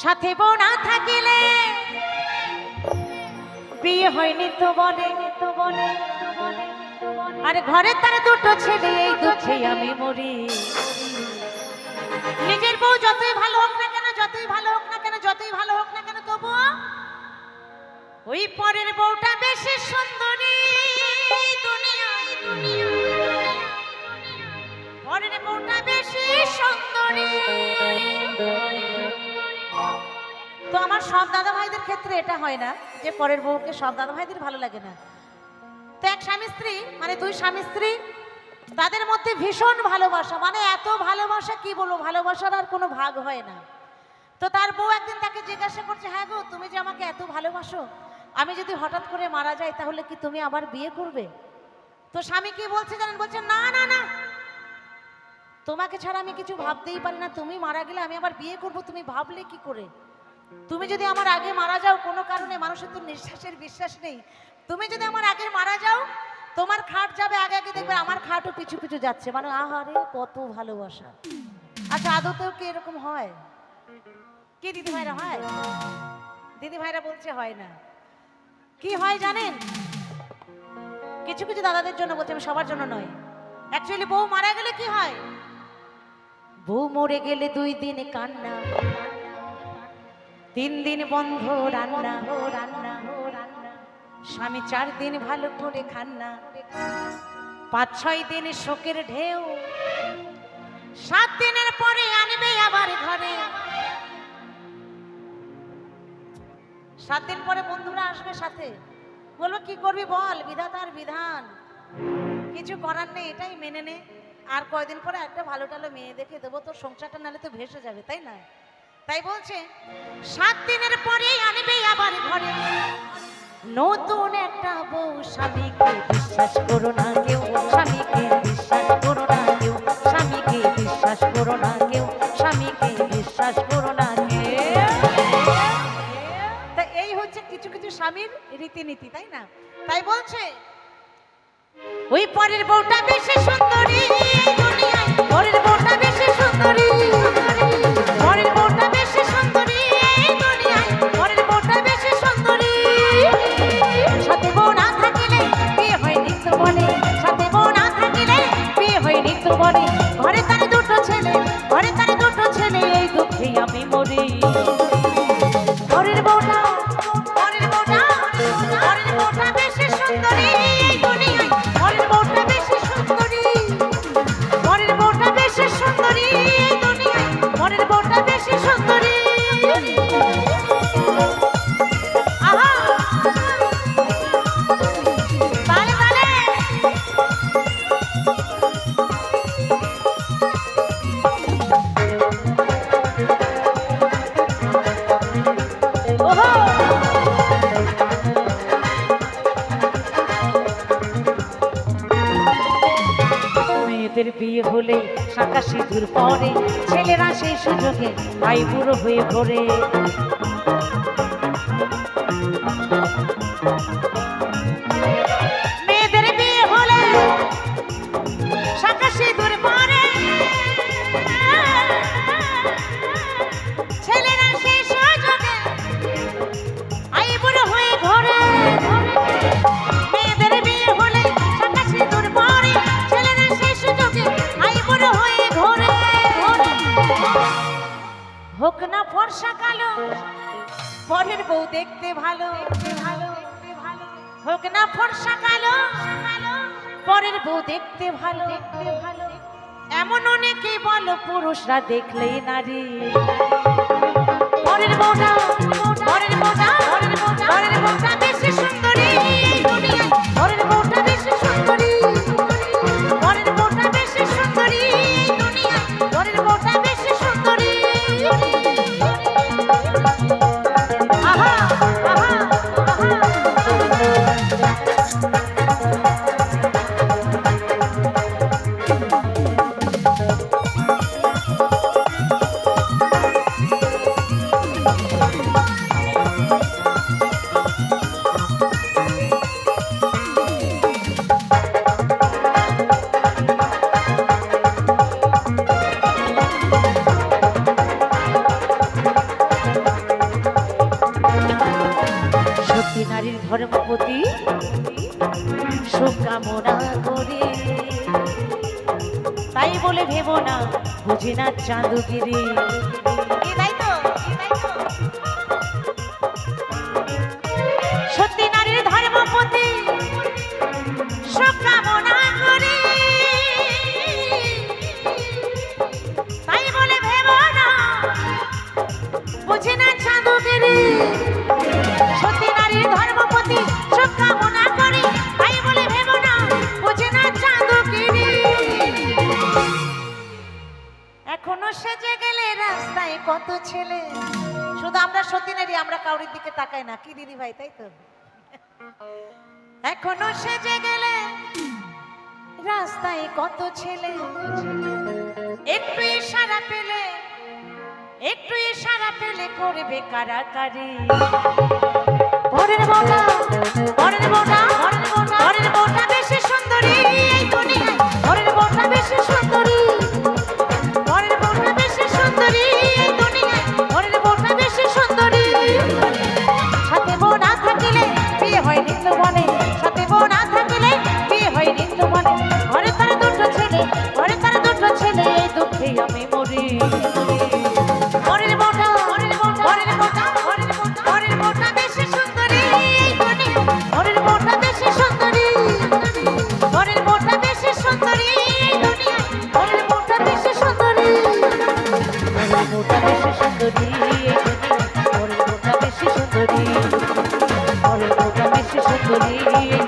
সাথে বউ না থাকিলে বিয়ে হয়নি তো বলে তো বলে আর ঘরে তার দুটো ছেলে, এই দুঃখে আমি মরি। নিজের বউ যতই ভালো হোক না কেন, যতই ভালো হোক না কেন, যতই ভালো হোক না কেন, তবুও ওই পরের বউটা বেশি সুন্দরী। দুনিয়ায় দুনিয়ায়। পরের বউটা বেশি আমার সব দাদা ভাইদের ক্ষেত্রে এটা হয় না যে পরের বউকে সব দাদা ভাইদের ভালো লাগে না। তো এক স্বামী স্ত্রী মানে দুই স্বামী স্ত্রী, তাদের মধ্যে ভীষণ ভালোবাসা। মানে এত ভালোবাসা, কি বলব, ভালোবাসার আর কোনো ভাগ হয় না। তো তার বউ একদিন তাকে জিজ্ঞাসা করছে হ্যাঁ গো, তুমি যে আমাকে এত ভালোবাসো, আমি যদি হঠাৎ করে মারা যাই, তাহলে কি তুমি আবার বিয়ে করবে? তো স্বামী কি বলছে জানেন? বলছে, না না না। তোমাকে ছাড়া আমি কিছু ভাবতেই পারি না। তুমি মারা গেলে আমি আবার বিয়ে করব। তুমি ভাবলে কি করে? তুমি যদি আমার আগে মারা যাও, কোনো কারণে মানুষের তো নিঃশ্বাসের বিশ্বাস নেই। তুমি যদি আমার আগে মারা যাও, তোমার খাট যাবে, আগে আগে দেখবে আমার খাটও পিছু পিছু যাচ্ছে। মানে আহারে, কত ভালোবাসা। আচ্ছা আদতেও কি এরকম হয়? কি দিদি ভাইরা হয়? দিদি ভাইরা বলছে হয় না। কি হয় জানেন? কিছু কিছু দাদাদের জন্য বলছে, আমি সবার জন্য নয়। অ্যাকচুয়ালি বউ মারা গেলে কি হয়? বউ মরে গেলে দুই দিন কান্না। তিন দিন বন্ধ রান্না। হো রান্না হো রান্না স্বামী চার দিন ভালো করে খান্না পাঁচ ছয় দিন শোকের ঢেউ। সাত দিনের পরে আনবে আবার ঘরে। সাত দিন পরে বন্ধুরা আসবে সাথে। বলব, কি করবি বল? বিধাতার বিধান। কিছু করার নেই, এটাই মেনে নে। আর কয়দিন পরে একটা ভালো টালো মেয়ে দেখে দেবো, তোর সংসারটা নালে তো ভেসে যাবে, তাই না? তাই বলছে, সাত দিনের পরেই আনবে আবার ঘরে। নতুন একটা বউ স্বামীকে বিশ্বাস করো না কেউ, স্বামীকে বিশ্বাস করো না কেউ, স্বামীকে বিশ্বাস করো না কেউ, স্বামীকে বিশ্বাস করো না তা এই হচ্ছে কিছু কিছু স্বামীর রীতিনীতি, তাই না? তাই বলছে, ওই পরের বউটা বেশি সুন্দরী, দুনিয়ায়। পরের বউটা বেশি সুন্দরী। মেয়েদের বিয়ে হলে শাঁকা সিঁদুর পরে। ছেলেরা সেই সুযোগে ভাই বুড়ো হয়ে ঘোরে হোক না ফর্সা কালো, পরের বউ দেখতে ভালো। দেখতে ভালো এমন অনেকেই বলো, পুরুষরা দেখলেই নারী। পরের বউটা পরের বউটা বুঝি না চাঁদুগিরি। সত্যি নারীর ধর্মপতি। কত ছেলে? শুধু আমরা সত্যি নারী, আমরা কাউরির দিকে তাকাই না। কি দিদি ভাই, তাই তো? এখনও সেজে গেলে রাস্তায় কত ছেলে? একটু ইশারা পেলে, একটু ইশারা পেলে করবে কারাকারি পরের মোটা পরের মোটা ভুলে গিয়ে